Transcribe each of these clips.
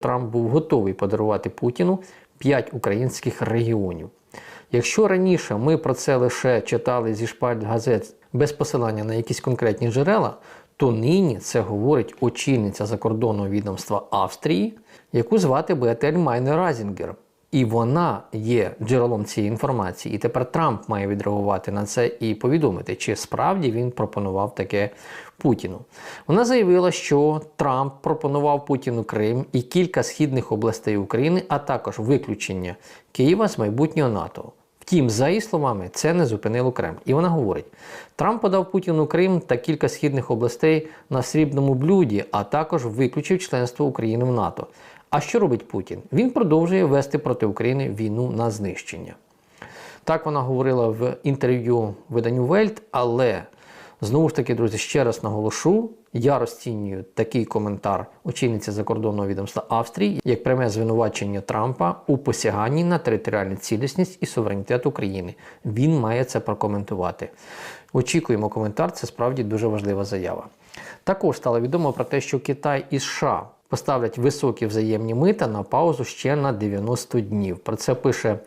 Трамп був готовий подарувати Путіну 5 українських регіонів. Якщо раніше ми про це лише читали зі шпальт газет без посилання на якісь конкретні джерела, то нині це говорить очільниця закордонного відомства Австрії, яку звати Беатель Майне Разінгер. І вона є джерелом цієї інформації. І тепер Трамп має відреагувати на це і повідомити, чи справді він пропонував таке Путіну. Вона заявила, що Трамп пропонував Путіну Крим і кілька східних областей України, а також виключення Києва з майбутнього НАТО. Втім, за її словами, це не зупинило Кремль. І вона говорить: Трамп подав Путіну Крим та кілька східних областей на срібному блюді, а також виключив членство України в НАТО. А що робить Путін? Він продовжує вести проти України війну на знищення. Так вона говорила в інтерв'ю виданню Вельт, але знову ж таки, друзі, ще раз наголошу, я розцінюю такий коментар очільниці закордонного відомства Австрії як пряме звинувачення Трампа у посяганні на територіальну цілісність і суверенітет України. Він має це прокоментувати. Очікуємо коментар, це справді дуже важлива заява. Також стало відомо про те, що Китай і США поставлять високі взаємні мита на паузу ще на 90 днів. Про це пише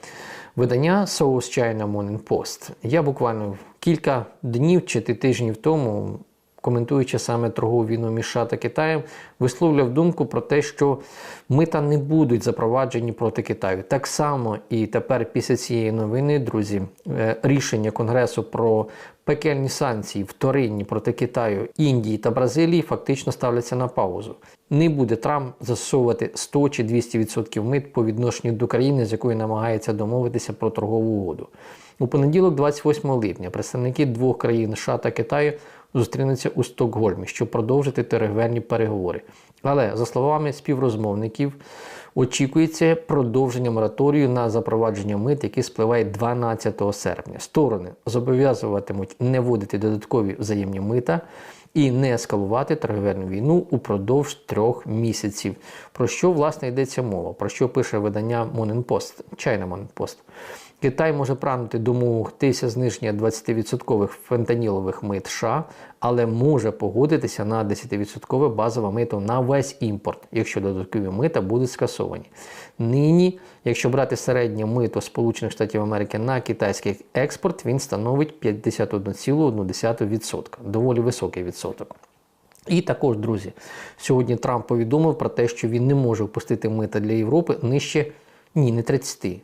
видання South China Morning Post. Я буквально кілька днів чи тижнів тому. Коментуючи саме торгову війну між США та Китаєм, висловлював думку про те, що мита не будуть запроваджені проти Китаю. Так само і тепер, після цієї новини, друзі, е, рішення Конгресу про пекельні санкції вторинні проти Китаю, Індії та Бразилії фактично ставляться на паузу. Не буде Трамп застосовувати 100 чи 200% мит по відношенню до країни, з якою намагається домовитися про торгову угоду. У понеділок, 28 липня, представники двох країн США та Китаю зустрінуться у Стокгольмі, щоб продовжити торговельні переговори. Але за словами співрозмовників, очікується продовження мораторію на запровадження мит, який спливає 12 серпня. Сторони зобов'язуватимуть не вводити додаткові взаємні мита. І не ескалувати торговельну війну упродовж трьох місяців. Про що власне йдеться мова? Про що пише видання Morning Post, China Morning Post. Китай може прагнути домогтися зниження 20% фентанілових мит США, але може погодитися на 10% базове мито на весь імпорт, якщо додаткові мита будуть скасовані. Нині, якщо брати середнє мито Сполучених Штатів Америки на китайський експорт, він становить 51,1%. Доволі високий відсоток. І також, друзі, сьогодні Трамп повідомив про те, що він не може впустити мита для Європи нижче ні, не 30,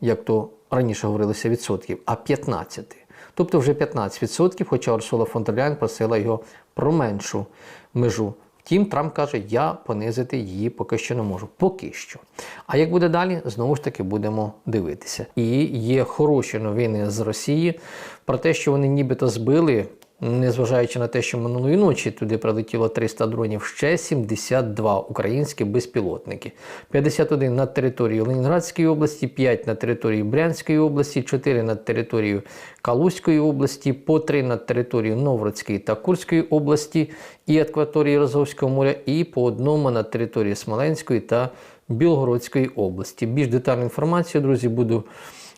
як то раніше говорилося відсотків, а 15. Тобто вже 15%, хоча Урсула фон дер Ляйн просила його про меншу межу. Втім, Трамп каже, я понизити її поки що не можу. Поки що. А як буде далі, знову ж таки будемо дивитися. І є хороші новини з Росії про те, що вони нібито збили Незважаючи на те, що минулої ночі туди прилетіло 300 дронів, ще 72 українські безпілотники, 51 над територією Ленінградської області, 5 на території Брянської області, 4 над територією Калузької області, по 3 над територією Новгородської та Курської області і акваторії Розовського моря, і по одному над територією Смоленської та Білгородської області. Більш детальну інформацію, друзі, буду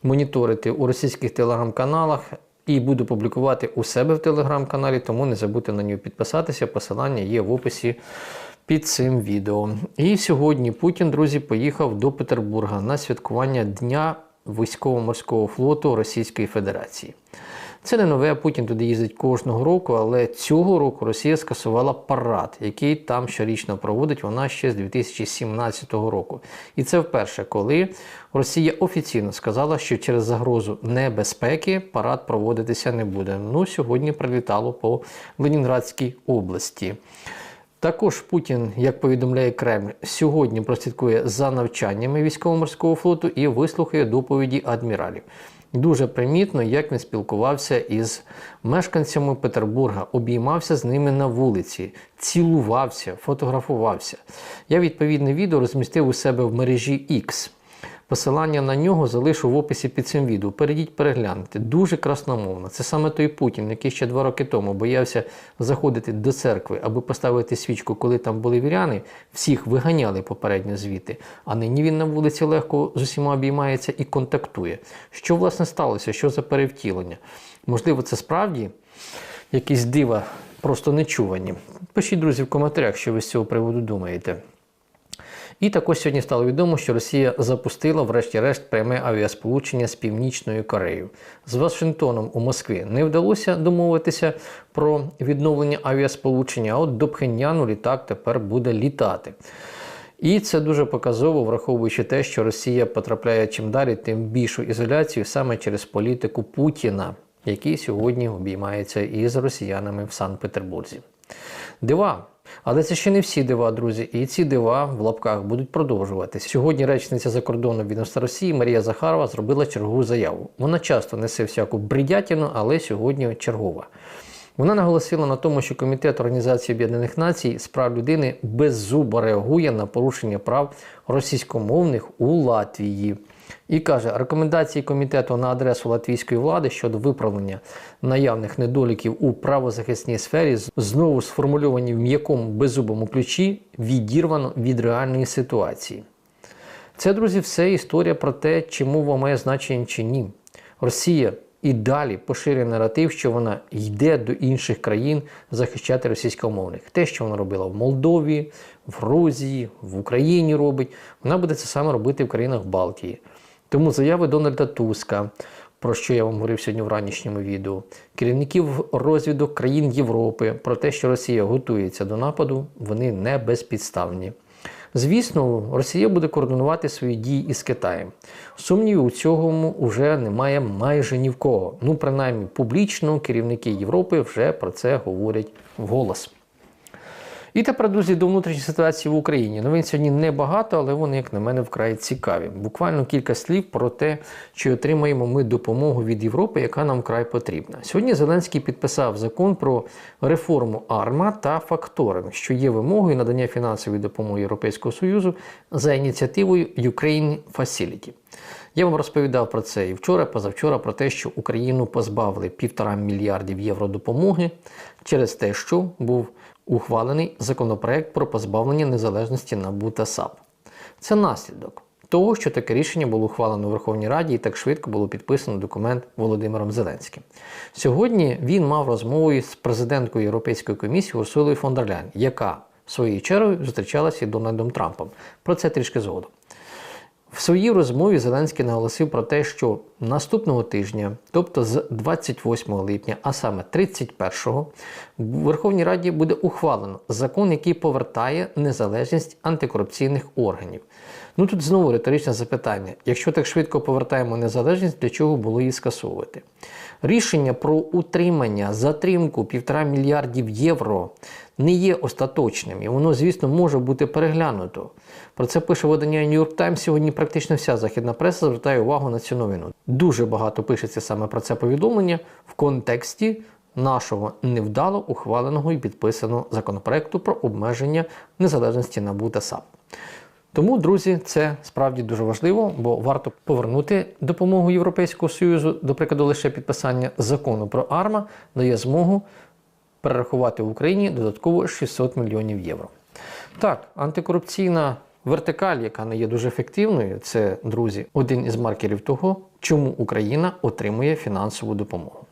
моніторити у російських телеграм-каналах і буду публікувати у себе в телеграм-каналі, тому не забудьте на нього підписатися. Посилання є в описі під цим відео. І сьогодні Путін, друзі, поїхав до Петербурга на святкування Дня військово-морського флоту Російської Федерації. Це не нове, Путін туди їздить кожного року, але цього року Росія скасувала парад, який там щорічно проводить вона ще з 2017 року. І це вперше, коли Росія офіційно сказала, що через загрозу небезпеки парад проводитися не буде. Ну, сьогодні прилітало по Ленінградській області. Також Путін, як повідомляє Кремль, сьогодні прослідкує за навчаннями військово-морського флоту і вислухає доповіді адміралів. Дуже примітно, як він спілкувався із мешканцями Петербурга, обіймався з ними на вулиці, цілувався, фотографувався. Я відповідне відео розмістив у себе в мережі X. Посилання на нього залишу в описі під цим відео. Перейдіть, перегляньте. Дуже красномовно. Це саме той Путін, який ще два роки тому боявся заходити до церкви, аби поставити свічку, коли там були віряни. Всіх виганяли попередньо звідти. А нині він на вулиці легко з усіма обіймається і контактує. Що власне сталося? Що за перевтілення? Можливо, це справді якісь дива, просто нечувані. Пишіть, друзі, в коментарях, що ви з цього приводу думаєте. І також сьогодні стало відомо, що Росія запустила, врешті-решт, пряме авіасполучення з Північною Кореєю. З Вашингтоном у Москві не вдалося домовитися про відновлення авіасполучення, а от до Пхеньяну літак тепер буде літати. І це дуже показово, враховуючи те, що Росія потрапляє чим далі, тим більшу ізоляцію саме через політику Путіна, який сьогодні обіймається із росіянами в Санкт-Петербурзі. Дива. Але це ще не всі дива, друзі. І ці дива в лапках будуть продовжуватися. Сьогодні речниця закордонного відомства Росії Марія Захарова зробила чергову заяву. Вона часто несе всяку бредятину, але сьогодні чергова. Вона наголосила на тому, що Комітет Організації Об'єднаних Націй з прав людини беззубо реагує на порушення прав російськомовних у Латвії. І каже, рекомендації комітету на адресу латвійської влади щодо виправлення наявних недоліків у правозахисній сфері знову сформульовані в м'якому беззубому ключі, відірвано від реальної ситуації. Це, друзі, все історія про те, чи мова має значення чи ні. Росія і далі поширює наратив, що вона йде до інших країн захищати російськомовних. Те, що вона робила в Молдові, в Грузії, в Україні робить, вона буде це саме робити в країнах Балтії. Тому заяви Дональда Туска, про що я вам говорив сьогодні в ранішньому відео, керівників розвідок країн Європи про те, що Росія готується до нападу, вони не безпідставні. Звісно, Росія буде координувати свої дії із Китаєм. Сумнівів у цьому вже немає майже ні в кого. Ну, принаймні, публічно керівники Європи вже про це говорять вголос. І тепер, друзі, до внутрішньої ситуації в Україні. Новин сьогодні небагато, але вони, як на мене, вкрай цікаві. Буквально кілька слів про те, чи отримаємо ми допомогу від Європи, яка нам вкрай потрібна. Сьогодні Зеленський підписав закон про реформу АРМА та факторинг, що є вимогою надання фінансової допомоги Європейського Союзу за ініціативою Ukraine Facility. Я вам розповідав про це і вчора, позавчора, про те, що Україну позбавили півтора мільярдів євро допомоги через те, що був ухвалений законопроект про позбавлення незалежності НАБУ та САП. Це наслідок того, що таке рішення було ухвалено у Верховній Раді і так швидко було підписано документ Володимиром Зеленським. Сьогодні він мав розмову з президенткою Європейської комісії Урсулою фон дер Ляйн, яка своєю чергою зустрічалася із Дональдом Трампом. Про це трішки згодом. В своїй розмові Зеленський наголосив про те, що наступного тижня, тобто з 28 липня, а саме 31-го, в Верховній Раді буде ухвалено закон, який повертає незалежність антикорупційних органів. Ну тут знову риторичне запитання: якщо так швидко повертаємо незалежність, для чого було її скасовувати? Рішення про утримання затримку півтора мільярдів євро не є остаточним, і воно, звісно, може бути переглянуто. Про це пише видання New York Times. Сьогодні практично вся західна преса звертає увагу на цю новину. Дуже багато пишеться саме про це повідомлення в контексті нашого невдало ухваленого і підписаного законопроекту про обмеження незалежності НАБУ та САП. Тому, друзі, це справді дуже важливо, бо варто повернути допомогу Європейського Союзу, до прикладу, лише підписання закону про АРМА дає змогу перерахувати в Україні додатково 600 мільйонів євро. Так, антикорупційна вертикаль, яка не є дуже ефективною, це, друзі, один із маркерів того, чому Україна отримує фінансову допомогу.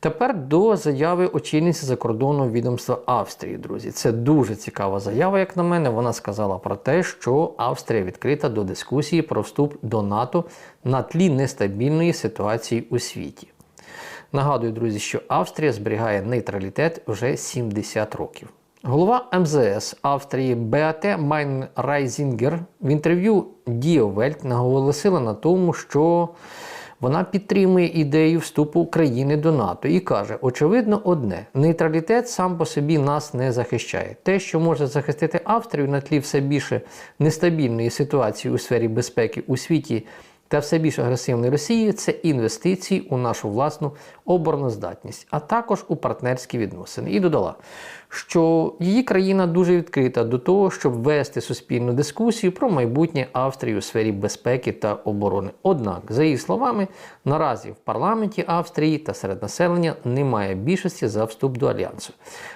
Тепер до заяви очільниці закордонного відомства Австрії, друзі. Це дуже цікава заява, як на мене. Вона сказала про те, що Австрія відкрита до дискусії про вступ до НАТО на тлі нестабільної ситуації у світі. Нагадую, друзі, що Австрія зберігає нейтралітет вже 70 років. Голова МЗС Австрії Беате Майн Райзінгер в інтерв'ю Діо Вельт наголосила на тому, що вона підтримує ідею вступу України до НАТО і каже: очевидно, одне: нейтралітет сам по собі нас не захищає. Те, що може захистити Австрію на тлі все більше нестабільної ситуації у сфері безпеки у світі та все більш агресивної Росії це інвестиції у нашу власну обороноздатність, а також у партнерські відносини. І додала, що її країна дуже відкрита до того, щоб вести суспільну дискусію про майбутнє Австрії у сфері безпеки та оборони. Однак, за її словами, наразі в парламенті Австрії та серед населення немає більшості за вступ до альянсу.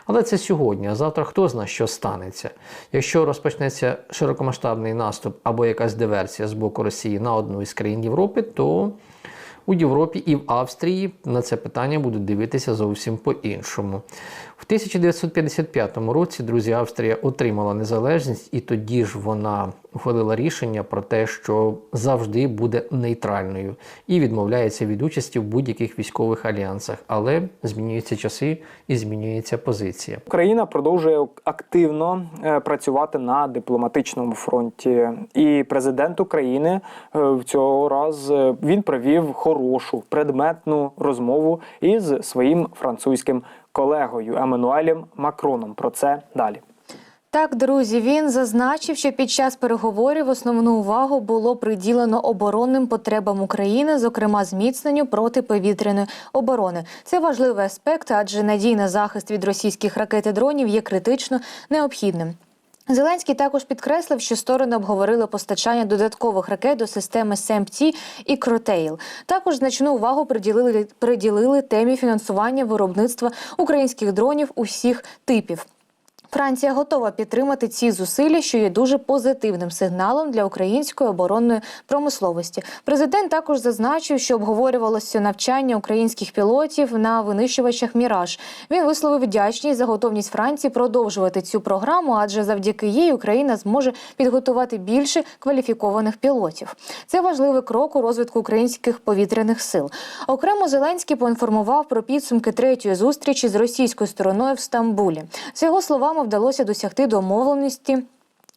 Але це сьогодні, а завтра хто знає, що станеться. Якщо розпочнеться широкомасштабний наступ або якась диверсія з боку Росії на одну із країн Європи, то у Європі і в Австрії на це питання будуть дивитися зовсім по-іншому. В 1955 році, друзі, Австрія отримала незалежність, і тоді ж вона ухвалила рішення про те, що завжди буде нейтральною і відмовляється від участі в будь-яких військових альянсах. Але змінюються часи і змінюється позиція. Україна продовжує активно е, працювати на дипломатичному фронті, і президент України е, в цього раз е, він провів хорошу предметну розмову із своїм французьким колегою Еммануелем Макроном. Про це далі. Так, друзі, він зазначив, що під час переговорів основну увагу було приділено оборонним потребам України, зокрема зміцненню протиповітряної оборони. Це важливий аспект, адже надійний захист від російських ракет і дронів є критично необхідним. Зеленський також підкреслив, що сторони обговорили постачання додаткових ракет до системи СЕМПТІ і Кротейл. Також значну увагу приділили приділили темі фінансування виробництва українських дронів усіх типів. Франція готова підтримати ці зусилля, що є дуже позитивним сигналом для української оборонної промисловості. Президент також зазначив, що обговорювалося навчання українських пілотів на винищувачах Міраж. Він висловив вдячність за готовність Франції продовжувати цю програму, адже завдяки їй Україна зможе підготувати більше кваліфікованих пілотів. Це важливий крок у розвитку українських повітряних сил. Окремо Зеленський поінформував про підсумки третьої зустрічі з російською стороною в Стамбулі. З його словами, вдалося досягти домовленості.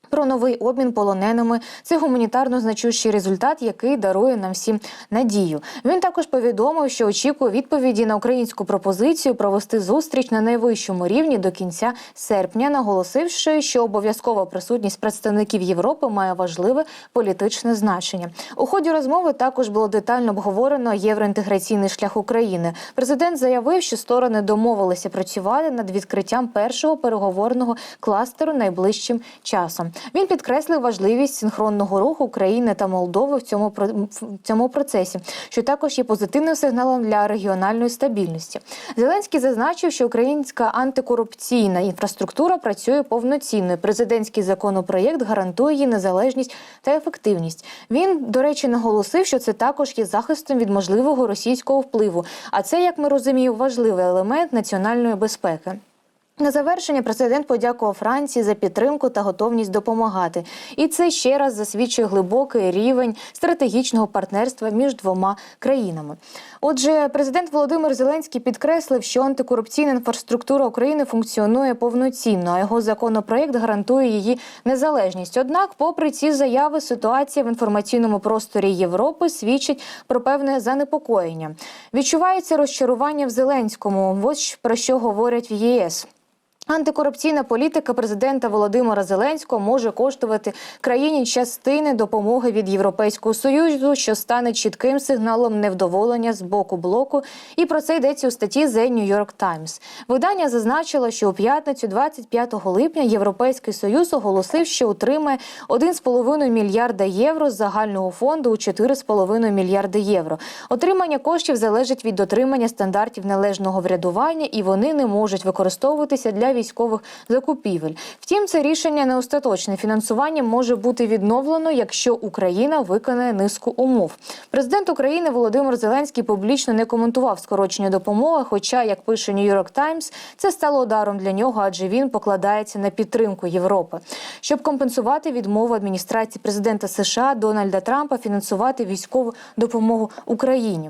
Про новий обмін полоненими це гуманітарно значущий результат, який дарує нам всім надію. Він також повідомив, що очікує відповіді на українську пропозицію провести зустріч на найвищому рівні до кінця серпня, наголосивши, що обов'язкова присутність представників Європи має важливе політичне значення. У ході розмови також було детально обговорено євроінтеграційний шлях України. Президент заявив, що сторони домовилися працювати над відкриттям першого переговорного кластеру найближчим часом. Він підкреслив важливість синхронного руху України та Молдови в цьому в цьому процесі, що також є позитивним сигналом для регіональної стабільності. Зеленський зазначив, що українська антикорупційна інфраструктура працює повноцінно. Президентський законопроєкт гарантує її незалежність та ефективність. Він, до речі, наголосив, що це також є захистом від можливого російського впливу. А це, як ми розуміємо, важливий елемент національної безпеки. На завершення президент подякував Франції за підтримку та готовність допомагати. І це ще раз засвідчує глибокий рівень стратегічного партнерства між двома країнами. Отже, президент Володимир Зеленський підкреслив, що антикорупційна інфраструктура України функціонує повноцінно, а його законопроєкт гарантує її незалежність. Однак, попри ці заяви, ситуація в інформаційному просторі Європи свідчить про певне занепокоєння. Відчувається розчарування в Зеленському. Ось про що говорять в ЄС. Антикорупційна політика президента Володимира Зеленського може коштувати країні частини допомоги від Європейського союзу, що стане чітким сигналом невдоволення з боку блоку. І про це йдеться у статті The New York Times. Видання зазначило, що у п'ятницю, 25 липня, Європейський союз оголосив, що утримає 1,5 мільярда євро з загального фонду у 4,5 мільярди євро. Отримання коштів залежить від дотримання стандартів належного врядування, і вони не можуть використовуватися для військових закупівель. Втім, це рішення не остаточне. Фінансування може бути відновлено, якщо Україна виконає низку умов. Президент України Володимир Зеленський публічно не коментував скорочення допомоги. Хоча, як пише New York Times, це стало ударом для нього, адже він покладається на підтримку Європи, щоб компенсувати відмову адміністрації президента США Дональда Трампа фінансувати військову допомогу Україні.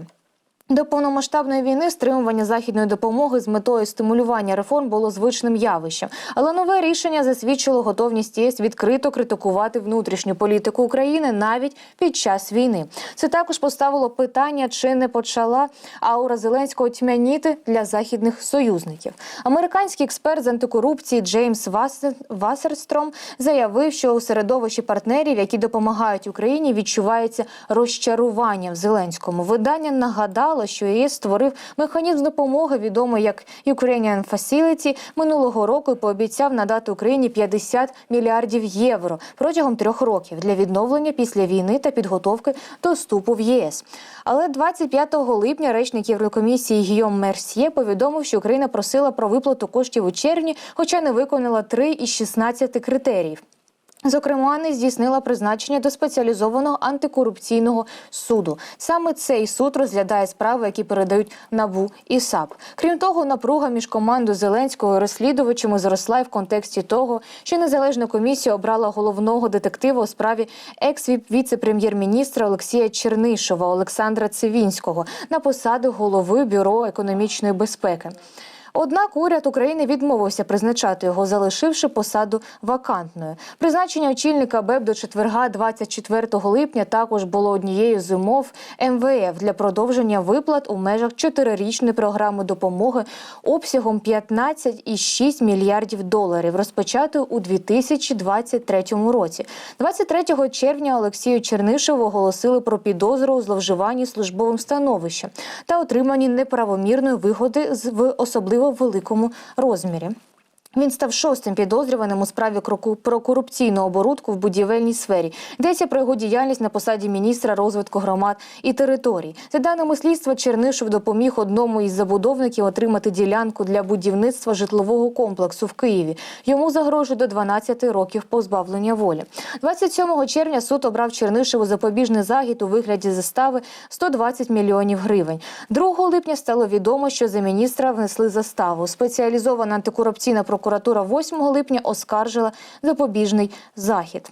До повномасштабної війни стримування західної допомоги з метою стимулювання реформ було звичним явищем. Але нове рішення засвідчило готовність ЄС відкрито критикувати внутрішню політику України навіть під час війни. Це також поставило питання, чи не почала аура Зеленського тьмяніти для західних союзників. Американський експерт з антикорупції Джеймс Вассер- Вассерстром заявив, що у середовищі партнерів, які допомагають Україні, відчувається розчарування в Зеленському. Видання нагадало, що ЄС створив механізм допомоги, відомий як Ukrainian Facility, минулого року і пообіцяв надати Україні 50 мільярдів євро протягом трьох років для відновлення після війни та підготовки до вступу в єС. Але 25 липня речник Єврокомісії Гійом Мерсьє повідомив, що Україна просила про виплату коштів у червні, хоча не виконала три із 16 критеріїв. Зокрема, не здійснила призначення до спеціалізованого антикорупційного суду. Саме цей суд розглядає справи, які передають набу і САП. Крім того, напруга між командою Зеленського і розслідувачами зросла й в контексті того, що незалежна комісія обрала головного детектива у справі екс-віце-прем'єр-міністра Олексія Чернишова Олександра Цивінського на посаду голови бюро економічної безпеки. Однак уряд України відмовився призначати його, залишивши посаду вакантною. Призначення очільника БЕП до четверга, 24 липня, також було однією з умов МВФ для продовження виплат у межах чотирирічної програми допомоги обсягом 15,6 мільярдів доларів, розпочатої у 2023 році. 23 червня Олексію Чернишеву оголосили про підозру у зловживанні службовим становищем та отриманні неправомірної вигоди з- в особливо великому розмірі. Він став шостим підозрюваним у справі про корупційну оборудку в будівельній сфері. Йдеться про його діяльність на посаді міністра розвитку громад і територій. За даними слідства, Чернишов допоміг одному із забудовників отримати ділянку для будівництва житлового комплексу в Києві. Йому загрожує до 12 років позбавлення волі. 27 червня суд обрав Чернишеву запобіжний захід у вигляді застави 120 мільйонів гривень. 2 липня стало відомо, що за міністра внесли заставу. Спеціалізована антикорупційна прокуратура 8 липня оскаржила запобіжний захід.